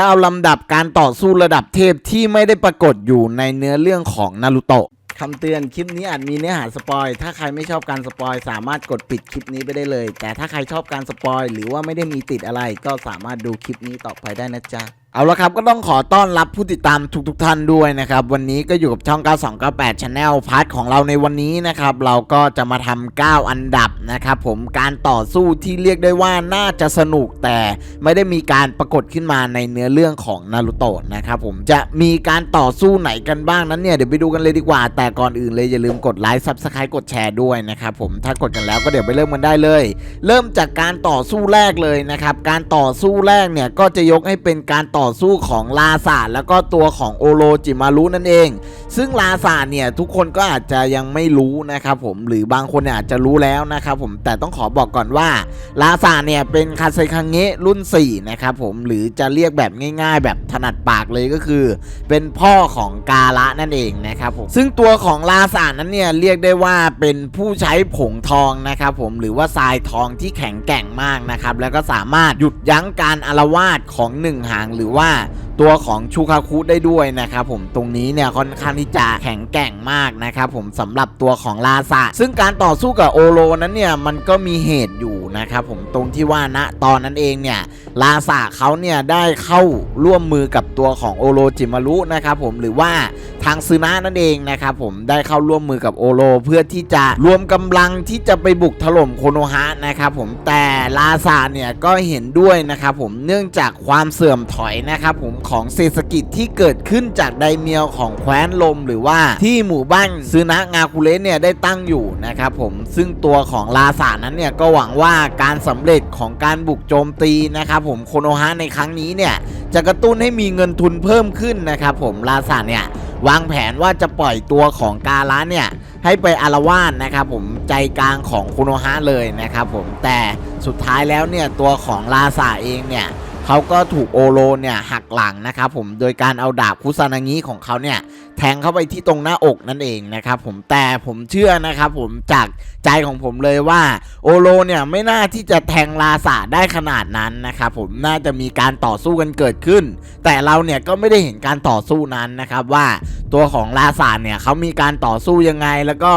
9 ลำดับการต่อสู้ระดับเทพที่ไม่ได้ปรากฏอยู่ในเนื้อเรื่องของนารูโตะคำเตือนคลิปนี้อาจมีเนื้อหาสปอย ถ้าใครไม่ชอบการสปอย สามารถกดปิดคลิปนี้ไปได้เลย แต่ถ้าใครชอบการสปอย หรือว่าไม่ได้มีติดอะไร ก็สามารถดูคลิปนี้ต่อไปได้นะจ๊ะเอาละครับก็ต้องขอต้อนรับผู้ติดตามทุกๆทท่านด้วยนะครับ วันนี้ก็อยู่กับช่อง 9298 Channel พาร์ทของเราในวันนี้นะครับ เราก็จะมาทำ9อันดับนะครับผมการต่อสู้ที่เรียกได้ว่าน่าจะสนุกแต่ไม่ได้มีการปรากฏขึ้นมาในเนื้อเรื่องของนารูโตะนะครับผมจะมีการต่อสู้ไหนกันบ้างนั้นเนี่ยเดี๋ยวไปดูกันเลยดีกว่า แต่ก่อนอื่นเลยอย่าลืมกดไลค์ซับสไครต์กดแชร์ด้วยนะครับผมถ้ากดกันแล้วก็เดี๋ยวไปเริ่มกันได้เลย เริ่มจากการต่อสู้แรกเลยนะครับการต่อสู้แรกเนี่ยก็จะยกให้เป็นการต่อ่อสู้ของลาซาแล้วก็ตัวของโอโรจิมารุนั่นเอง ซึ่งลาซาเนี่ยทุกคนก็อาจจะยังไม่รู้นะครับผมหรือบางคนเนี่ยอาจจะรู้แล้วนะครับผมแต่ต้องขอบอกก่อนว่าลาซาเนี่ยเป็นคาเซคังเงะรุ่น4นะครับผมหรือจะเรียกแบบง่าย ๆ แบบถนัดปากเลยก็คือ เป็นพ่อของกาละนั่นเองนะครับผมซึ่งตัวของลาซานั้นเนี่ยเรียกได้ว่าเป็นผู้ใช้ผงทองนะครับผมหรือว่าทรายทองที่แข็งแกร่งมากนะครับแล้วก็สามารถหยุดยั้งการอารวาสของหนึ่งหางหรือว่า ตัวของชูคาคุได้ด้วยนะครับผมตรงนี้เนี่ยค่อนข้างที่จะแข็งแกร่งมากนะครับผมสำหรับตัวของลาซาซึ่งการต่อสู้กับโอโลนั้นเนี่ยมันก็มีเหตุอยู่นะครับผมตรงที่ว่าณตอนนั้นเองเนี่ยลาซาเขาเนี่ยได้เข้าร่วมมือกับตัวของโอโลจิมารุนะครับผมหรือว่าทางซึนะนั่นเองนะครับผมได้เข้าร่วมมือกับโอโล เพื่อที่จะรวมกำลังที่จะไปบุกถล่มโคโนฮะนะครับผมแต่ลาซาเนี่ยก็เห็นด้วยนะครับผมเนื่องจากความเสื่อมถอยนะครับผมของเศรษฐกิจที่เกิดขึ้นจากไดเมียวของแคว้นลมหรือว่าที่หมู่บ้านซึนะงาคุเลเนี่ยได้ตั้งอยู่นะครับผมซึ่งตัวของลาซานั้นเนี่ยก็หวังว่าการสำเร็จของการบุกโจมตีนะครับผมโคโนฮะในครั้งนี้เนี่ยจะกระตุ้นให้มีเงินทุนเพิ่มขึ้นนะครับผมลาซาเนี่ยวางแผนว่าจะปล่อยตัวของกาละเนี่ยให้ไปอารวาสนะครับผมใจกลางของโคโนฮะเลยนะครับผมแต่สุดท้ายแล้วเนี่ยตัวของลาซาเองเนี่ย เขาก็ถูกโอโลเนี่ยหักหลังนะครับผมโดยการเอาดาบคุซานางิของเขาเนี่ยแทงเข้าไปที่ตรงหน้าอกนั่นเองนะครับผมแต่ผมเชื่อนะครับผมจากใจของผมเลยว่าโอโลเนี่ยไม่น่าที่จะแทงลาซาได้ขนาดนั้นนะครับผมน่าจะมีการต่อสู้กันเกิดขึ้น แต่เราเนี่ยก็ไม่ได้เห็นการต่อสู้นั้นนะครับว่า ตัวของลาซานเนี่ยเขามีการต่อสู้ยังไง แล้วก็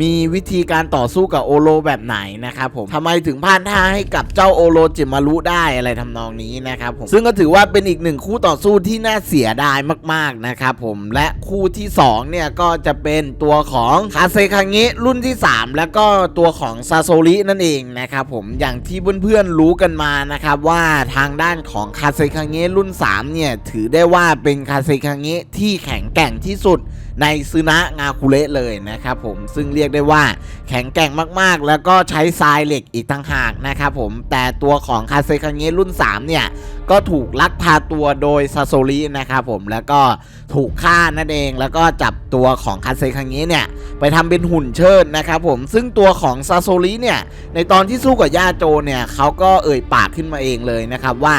มีวิธีการต่อสู้กับโอโลแบบไหนนะครับผมทำไมถึงพลาดท่าให้กับเจ้าโอโลจิมารุได้อะไรทำนองนี้นะครับผมซึ่งก็ถือว่าเป็นอีกหนึ่งคู่ต่อสู้ที่น่าเสียดายมาก ๆนะครับผมและคู่ที่สองเนี่ยก็จะเป็นตัวของคาเซคังเงะรุ่นที่ 3 แล้วก็ตัวของซาโซรินั่นเองนะครับผมอย่างที่เพื่อนๆรู้กันมานะครับว่าทางด้านของคาเซคังเงะรุ่น3เนี่ยถือได้ว่าเป็นคาเซคังเงะที่แข็งแกร่งที่สุดในซึนะงาคุเระเลยนะครับผมซึ่งเรียกได้ว่าแข็งแกร่งมากๆ แล้วก็ใช้ทรายเหล็กอีกต่างหากนะครับผมแต่ตัวของคาเซคังเงะรุ่น 3 เนี่ย ก็ถูกลักพาตัวโดยซาโซรินะครับผมแล้วก็ถูกฆ่านั่นเองแล้วก็จับตัวของคาเซคังเงะเนี่ยไปทำเป็นหุ่นเชิดนะครับผมซึ่งตัวของซาโซริเนี่ยในตอนที่สู้กับย่าโจเนี่ยเขาก็เอ่ยปากขึ้นมาเองเลยนะครับว่า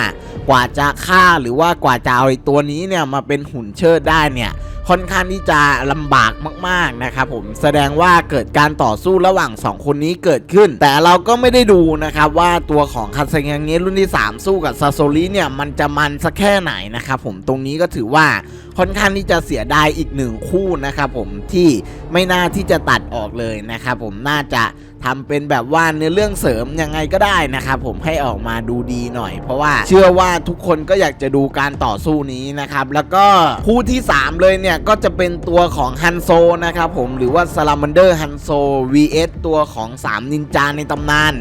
กว่าจะฆ่าหรือว่ากว่าจะเอาไอ้ตัวนี้เนี่ยมาเป็นหุ่นเชิดได้เนี่ยค่อนข้างที่จะลำบากมากๆนะครับผมแสดงว่าเกิดการต่อสู้ระหว่าง 2 คนนี้เกิดขึ้น แต่เราก็ไม่ได้ดูนะครับว่าตัวของคาเซงังเงะรุ่นที่ 3 สู้กับซาโซริเนี่ยมันจะมันสักแค่ไหนนะครับผมตรงนี้ก็ถือว่าค่อนข้างที่จะเสียดายอีกหนึ่งคู่นะครับผมที่ไม่น่าที่จะตัดออกเลยนะครับผมน่าจะ ทำเป็นแบบว่าเนื้อเรื่องเสริมยังไงก็ได้นะครับผมให้ออกมาดูดีหน่อย เพราะว่าเชื่อว่าทุกคนก็อยากจะดูการต่อสู้นี้นะครับแล้วก็คู่ที่ 3 เลยเนี่ยก็จะเป็นตัวของฮันโซนะครับผมหรือว่าซาลามันเดอร์ฮันโซ vs ตัวของ 3 นินจาในตำนาน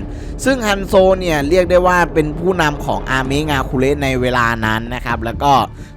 ซึ่งฮันโซเนี่ยเรียกได้ว่าเป็นผู้นำของอาเมงาคุเรในเวลานั้นนะครับแล้วก็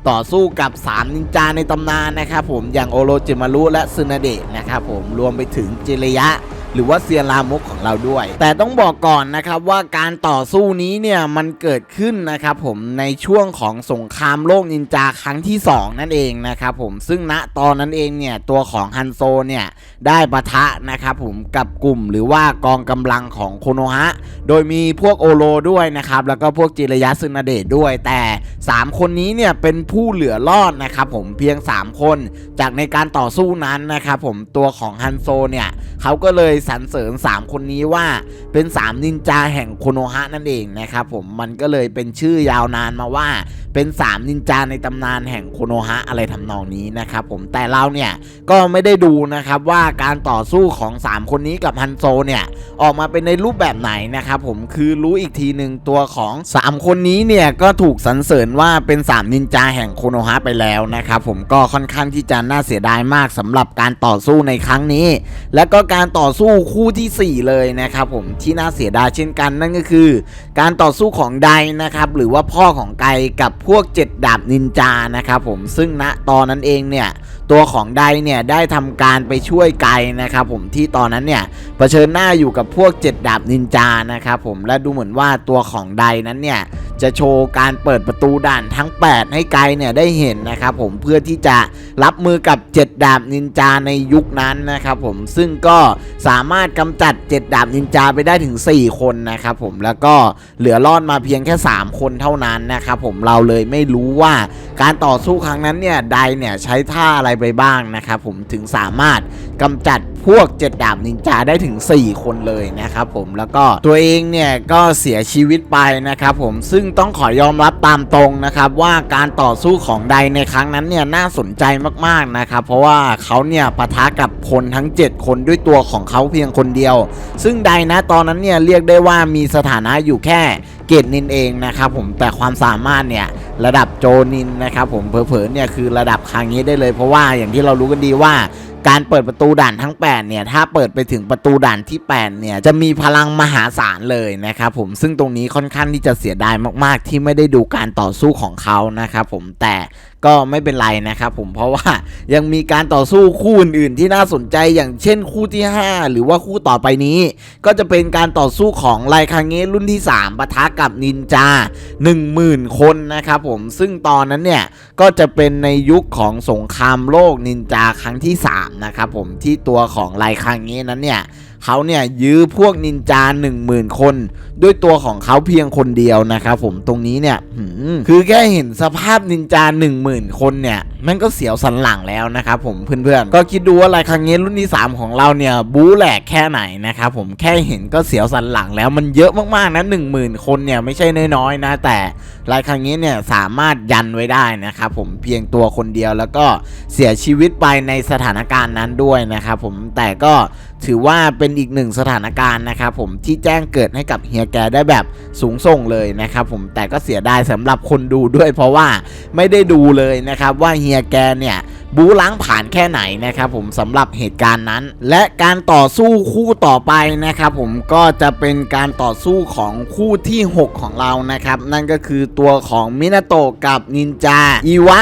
ต่อสู้กับ 3 นินจาในตำนานนะครับผมอย่างโอโรจิมารุและซึนาเดะนะครับผมรวมไปถึงจิระยะ หรือว่าเซียนลามกของเราด้วย แต่ต้องบอกก่อนนะครับว่าการต่อสู้นี้เนี่ยมันเกิดขึ้นนะครับผมในช่วงของสงครามโลกนินจาครั้งที่ 2 นั่นเองนะครับผมซึ่งณตอนนั้นเองเนี่ยตัวของฮันโซเนี่ยได้ปะทะนะครับผมกับกลุ่มหรือว่ากองกำลังของโคโนฮะโดยมีพวกโอโลด้วยนะครับแล้วก็พวกจิรยะซึนาเดะด้วย แต่ 3 คนนี้เนี่ยเป็นผู้เหลือรอดนะครับผมเพียง 3 คน จากในการต่อสู้นั้นนะครับผมตัวของฮันโซเนี่ยเขาก็เลยสรรเสริญ 3 คนนี้ว่าเป็น 3 นินจาแห่งโคโนฮะนั่นเองนะครับผมมันก็เลยเป็นชื่อยาวนานมาว่าเป็น 3 นินจาในตำนานแห่งโคโนฮะอะไรทำนองนี้นะครับผมแต่เราเนี่ยก็ไม่ได้ดูนะครับว่าการต่อสู้ของ 3 คนนี้กับฮันโซเนี่ยออกมาเป็นในรูปแบบไหนนะครับผมคือรู้อีกทีหนึ่งตัวของ 3 คนนี้เนี่ยก็ถูกสรรเสริญว่าเป็น 3 นินจาแห่งโคโนฮะไปแล้วนะครับผมก็ค่อนข้างที่จะน่าเสียดายมากสำหรับการต่อสู้ในครั้งนี้ และก็การต่อสู้คู่ทีสี่ 4 เลยนะครับผมที่น่าเสียดายเช่นกันนั่นก็คือ การต่อสู้ของไดนะครับหรือว่าพ่อของไกกับพวกเจ็ดดาบนินจานะครับผมซึ่งณตอนนั้นเองเนี่ยตัวของไดเนี่ยได้ทำการไปช่วยไกนะครับผมที่ตอนนั้นเนี่ยเผชิญหน้าอยู่กับพวกเจ็ดดาบนินจานะครับผมและดูเหมือนว่าตัวของไดนั้นเนี่ยจะโชว์การเปิดประตูด่านทั้ง 8 ให้ไกเนี่ยได้เห็นนะครับผมเพื่อที่จะรับมือกับเจ็ดดาบนินจาในยุคนั้นนะครับผมซึ่งก็สามารถกำจัดเจ็ดดาบนินจาไปได้ถึง 4 คนนะครับผมแล้วก็เหลือรอดมาเพียงแค่ 3 คนเท่านั้นนะครับผมเราเลยไม่รู้ว่าการต่อสู้ครั้งนั้นเนี่ยไดเนี่ยใช้ท่าอะไรไปบ้างนะครับผมถึงสามารถกำจัดพวกเจ็ดดาบนินจาได้ถึง 4 คนเลยนะครับผมแล้วก็ตัวเองเนี่ยก็เสียชีวิตไปนะครับผมซึ่งต้องขอยอมรับตามตรงนะครับ ว่าการต่อสู้ของไดในครั้งนั้นเนี่ยน่าสนใจมากๆนะครับ เพราะว่าเขาเนี่ยปะทะกับคนทั้ง 7 คนด้วยตัวของเขาเพียงคนเดียว ซึ่งไดนะตอนนั้นเนี่ยเรียกได้ว่ามีสถานะอยู่แค่เกตนินเองนะครับผมแต่ความสามารถเนี่ยระดับโจนินนะครับผมเผลอๆเนี่ยคือระดับคางนี้ได้เลย เพราะว่าอย่างที่เรารู้กันดีว่าการเปิดประตูด่านทั้ง 8 เนี่ย ถ้าเปิดไปถึงประตูด่านที่ 8 เนี่ย จะมีพลังมหาศาลเลยนะครับผม ซึ่งตรงนี้ค่อนข้างที่จะเสียดายมาก ๆ ที่ไม่ได้ดูการต่อสู้ของเขานะครับผม แต่ ก็ไม่เป็นไรนะครับผมเพราะว่ายังมีการต่อสู้คู่อื่นๆที่น่าสนใจอย่างเช่นคู่ที่ 5 หรือว่าคู่ต่อไปนี้ ก็จะเป็นการต่อสู้ของไลคางเงะรุ่นที่ 3ปะทะกับนินจา 10,000 คนนะครับผมซึ่งตอนนั้นเนี่ยก็จะเป็นในยุคของสงครามโลกนินจาครั้งที่ 3 นะครับผมที่ตัวของไลคังเงี้นั้นเนี่ย เขาเนี่ยยื้อพวกนินจา10,000 คน ด้วยตัวของเขาเพียงคนเดียวนะครับผมตรงนี้เนี่ยหืมคือแค่เห็นสภาพนินจา10,000 คนเนี่ยมันก็เสียวสันหลังแล้วนะครับผมเพื่อนๆ ก็คิดดูว่าไลคังเงี้รุ่นที่ 3 ของเราเนี่ยบู๊แหลกแค่ไหนนะครับผมแค่เห็นก็เสียวสันหลังแล้วมันเยอะมากๆนะ10,000คนเนี่ยไม่ใช่น้อยๆนะแต่รายครั้งนี้เนี่ยสามารถยันไว้ได้นะครับผมเพียงตัวคนเดียวแล้วก็เสียชีวิตไปในสถานการณ์นั้นด้วยนะครับผมแต่ก็ถือว่าเป็น็นอีกหนึ่งสถานการณ์นะครับผมที่แจ้งเกิดให้กับเฮียแกได้แบบสูงส่งเลยนะครับผมแต่ก็เสียดายสำหรับคนดูด้วย เพราะว่าไม่ได้ดูเลยนะครับว่าเฮียแกเนี่ย บูล้างผ่านแค่ไหนนะครับผมสำหรับเหตุการณ์นั้น และการต่อสู้คู่ต่อไปนะครับผมก็จะเป็นการต่อสู้ของคู่ที่ 6 ของเรานะครับ นั่นก็คือตัวของมินาโตะกับนินจาอีวะ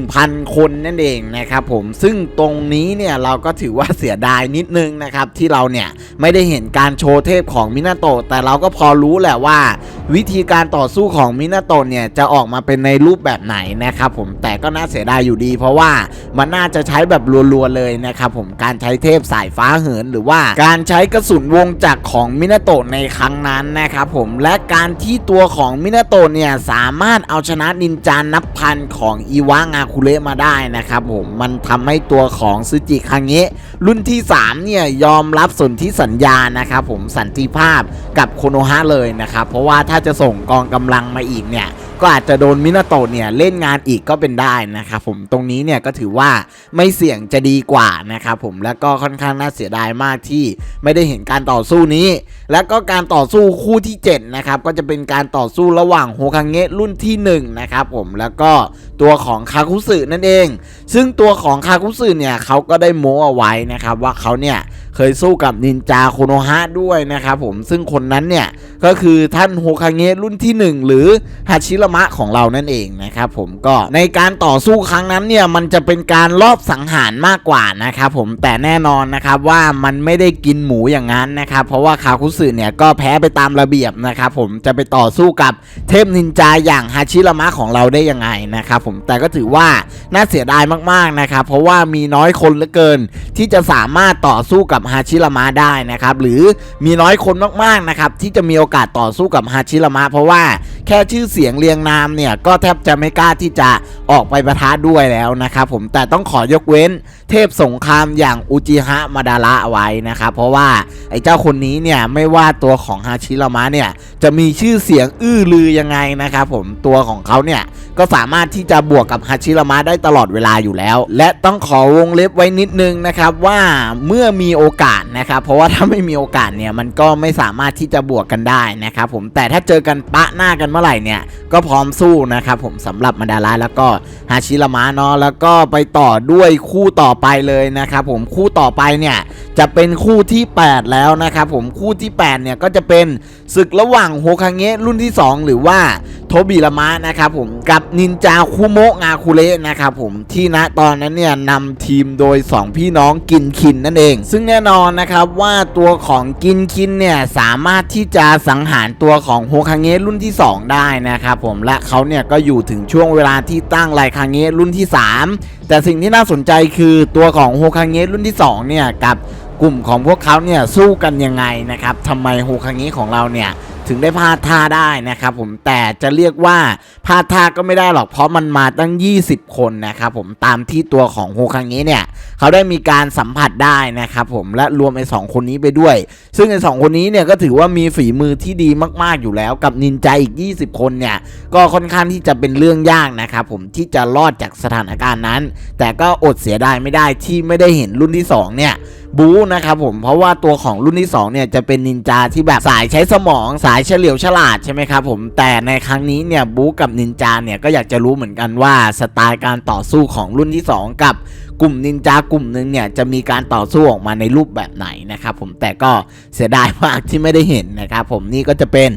1,000 คนนั่นเองนะครับผมซึ่งตรงนี้เนี่ยเราก็ถือว่าเสียดายนิดนึงนะครับที่เราเนี่ยไม่ได้เห็นการโชว์เทพของมินาโตะแต่เราก็พอรู้แหละว่า วิธีการต่อสู้ของมินาโตะเนี่ยจะออกมาเป็นในรูปแบบไหนนะครับผมแต่ก็น่าเสียดายอยู่ดี เพราะว่ามันน่าจะใช้แบบรัวๆเลยนะครับผมการใช้เทพสายฟ้าเหินหรือว่าการใช้กระสุนวงจักรของมินาโตะในครั้งนั้นนะครับผมและการที่ตัวของมินาโตะเนี่ยสามารถเอาชนะนินจานับพันของอีวะงาคุเระมาได้นะครับผมมันทำให้ตัวของซึจิคังเงะรุ่นที่3เนี่ยยอมรับสนธิสัญญานะครับผมสันติภาพกับโคโนฮะเลยนะครับเพราะว่าถ้าจะส่งกองกำลังมาอีกเนี่ยก็อาจจะโดนมินาโตะเนี่ยเล่นงานอีกก็เป็นได้นะครับผมตรงนี้เนี่ยก็ถือว่าไม่เสี่ยงจะดีกว่านะครับผมแล้วก็ค่อนข้างน่าเสียดายมากที่ไม่ได้เห็นการต่อสู้นี้ แล้วก็การต่อสู้คู่ที่7นะครับก็จะเป็นการต่อสู้ระหว่างโฮคังเงะรุ่นที่1นะครับผมแล้วก็ตัวของคาคุสึนั่นเอง ซึ่งตัวของคาคุสึเนี่ยเขาก็ได้โม้เอาไว้นะครับว่าเขาเนี่ยเคยสู้กับนินจาโคโนฮะด้วยนะครับผมซึ่งคนนั้นเนี่ยก็คือท่านโฮคังเงะรุ่นที่ 1 หรือฮาชิระมะของเรานั่นเองนะครับผมก็ในการต่อสู้ครั้งนั้นเนี่ยมันจะเป็นการรอบสังหารมากกว่านะครับผมแต่แน่นอนนะครับว่ามันไม่ได้กินหมูอย่างนั้นนะครับเพราะว่าคาคุสึเนี่ยก็แพ้ไปตามระเบียบนะครับผมจะไปต่อสู้กับเทพนินจาอย่างฮาชิระมะของเราได้ยังไงนะครับผมแต่ก็ถือว่าน่าเสียดายมากๆนะครับเพราะว่ามีน้อยคนเหลือเกิน ที่จะสามารถต่อสู้กับฮาชิรามะได้นะครับหรือมีน้อยคนมากๆนะครับที่จะมีโอกาสต่อสู้กับฮาชิรามะเพราะว่า ค่ชื่อเสียงเรียงนามเนี่ยก็แทบจะไม่กล้าที่จะออกไปประทะด้วยแล้วนะครับผมแต่ต้องขอยกเว้นเทพสงครามอย่างอุจิฮะมาดาระไว้นะครับเพราะว่าไอ้เจ้าคนนี้เนี่ยไม่ว่าตัวของฮาชิรามะเนี่ยจะมีชื่อเสียงอื้อลือยังไงนะครับผมตัวของเขาเนี่ยก็สามารถที่จะบวกกับฮาชิรามะได้ตลอดเวลาอยู่แล้ว และต้องขอวงเล็บไว้นิดนึงนะครับว่าเมื่อมีโอกาสนะครับเพราะว่าถ้าไม่มีโอกาสเนี่ยมันก็ไม่สามารถที่จะบวกกันได้นะครับผมแต่ถ้าเจอกันปะหน้ากันเมื่อไหร่เนี่ยก็พร้อมสู้นะครับผมสำหรับมาดาระแล้วก็ฮาชิรามะเนาะแล้วก็ไปต่อด้วยคู่ต่อไปเลยนะครับผมคู่ต่อไปเนี่ยจะเป็นคู่ที่ 8 แล้วนะครับผมคู่ที่ 8 เนี่ยก็จะเป็นศึกระหว่างโฮคาเงะรุ่นที่ 2 หรือว่าโทบิรามะนะครับผมกับนินจาคุโมะงาคุเระนะครับผมที่ณตอนนั้นเนี่ยนำทีมโดย 2 พี่น้องกินคินนั่นเอง ซึ่งแน่นอนนะครับว่าตัวของกินคินเนี่ยสามารถที่จะสังหารตัวของโฮคาเงะรุ่นที่ 2ได้นะครับผมและเขาเนี่ยก็อยู่ถึงช่วงเวลาที่ตั้งไลคาเงะรุ่นที่ 3 แต่สิ่งที่น่าสนใจคือตัวของโฮคาเงะรุ่นที่2เนี่ยกับกลุ่มของพวกเขาเนี่ยสู้กันยังไงนะครับทำไมโฮคาเงะของเราเนี่ยถึงได้พลาดท่าได้นะครับผมแต่จะเรียกว่าพลาดท่าก็ไม่ได้หรอกเพราะมันมาตั้ง 20 คนนะครับผมตามที่ตัวของโฮคังเงะเนี่ยเขาได้มีการสัมผัสได้นะครับผมและรวมไอ้สองคนนี้ไปด้วย ซึ่งไอ้สองคนนี้เนี่ยก็ถือว่ามีฝีมือที่ดีมากๆอยู่แล้วกับนินจาอีก 20 คนเนี่ยก็ค่อนข้างที่จะเป็นเรื่องยากนะครับผมที่จะรอดจากสถานการณ์นั้น แต่ก็อดเสียดายไม่ได้ที่ไม่ได้เห็นรุ่นที่สองเนี่ยบู๊นะครับผมเพราะว่าตัวของรุ่นที่2เนี่ยจะเป็นนินจาที่แบบสายใช้สมองสายเฉลียวฉลาดใช่ไหมครับผมแต่ในครั้งนี้เนี่ยบู๊กับนินจาเนี่ยก็อยากจะรู้เหมือนกันว่าสไตล์การต่อสู้ของรุ่นที่ 2 กับกลุ่มนินจากลุ่มหนึ่งเนี่ยจะมีการต่อสู้ออกมาในรูปแบบไหนนะครับผมแต่ก็เสียดายมากที่ไม่ได้เห็นนะครับผมนี่ก็จะเป็น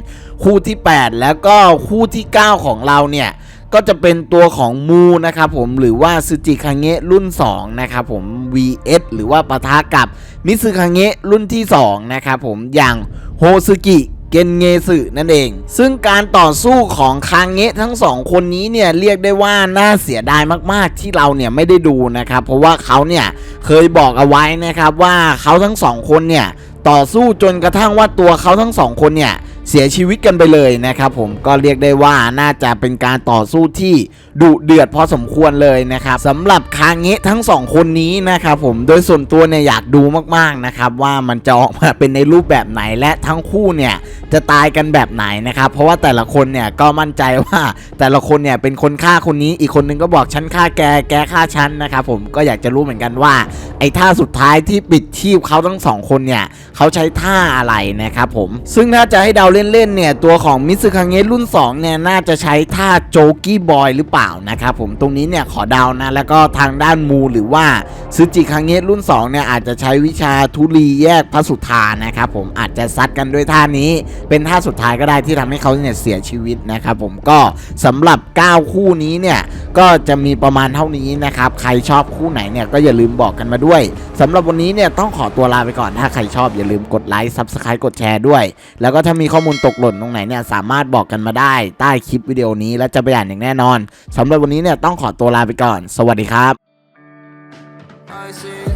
คู่ที่ 8 แล้วก็คู่ที่ 9 ของเราเนี่ยก็จะเป็นตัวของมูนะครับผมหรือว่าซูจิคังเงะรุ่น 2 นะครับผม VS หรือว่าปะทะกับมิซึคังเงะรุ่นที่ 2 นะครับผมอย่างโฮซึกิ เกนเงสึนั่นเอง ซึ่งการต่อสู้ของคางเงะทั้งสองคนนี้เนี่ยเรียกได้ว่าน่าเสียดายมาก ๆ ที่เราเนี่ยไม่ได้ดูนะครับ เพราะว่าเขาเนี่ยเคยบอกเอาไว้นะครับว่าเขาทั้งสองคนเนี่ยต่อสู้จนกระทั่งว่าตัวเขาทั้งสองคนเนี่ย เสียชีวิตกันไปเลยนะครับผมก็เรียกได้ว่าน่าจะเป็นการต่อสู้ที่ดุเดือดพอสมควรเลยนะครับสำหรับคางเงะทั้งสองคนนี้นะครับผมโดยส่วนตัวเนี่ยอยากดูมากๆนะครับว่ามันจะออกมาเป็นในรูปแบบไหนและทั้งคู่เนี่ยจะตายกันแบบไหนนะครับเพราะว่าแต่ละคนเนี่ยก็มั่นใจว่าแต่ละคนเนี่ยเป็นคนฆ่าคนนี้อีกคนนึงก็บอกฉันฆ่าแกแกฆ่าฉันนะครับผมก็อยากจะรู้เหมือนกันว่าไอ้ท่าสุดท้ายที่ปิดชีพเขาทั้งสองคนเนี่ยเขาใช้ท่าอะไรนะครับผมซึ่งถ้าจะให้เดาเล่นๆเนี่ยตัวของมิซึคังเงะรุ่น2เนี่ยน่าจะใช้ท่าโจกี้บอยหรือเปล่านะครับผมตรงนี้เนี่ยขอเดานะ แล้วก็ทางด้านมูหรือว่าซึจิคังเงะรุ่น2เนี่ยอาจจะใช้วิชาทุลีแยกพระสุธานะครับผมอาจจะซัดกันด้วยท่านี้ เป็นท่าสุดท้ายก็ได้ที่ทำให้เขาเนี่ยเสียชีวิตนะครับผมก็สำหรับ 9 คู่นี้เนี่ยก็จะมีประมาณเท่านี้นะครับใครชอบคู่ไหนเนี่ยก็อย่าลืมบอกกันมาด้วยสำหรับวันนี้เนี่ยต้องขอตัวลาไปก่อนถ้าใครชอบอย่าลืมกดไลค์ซับสไครต์กดแชร์ด้วย แล้วก็ถ้ามีข้อมูลตกหล่นตรงไหนเนี่ยสามารถบอกกันมาได้ใต้คลิปวิดีโอนี้และจะไปอ่านอย่างแน่นอนสำหรับวันนี้เนี่ยต้องขอตัวลาไปก่อน สวัสดีครับ I see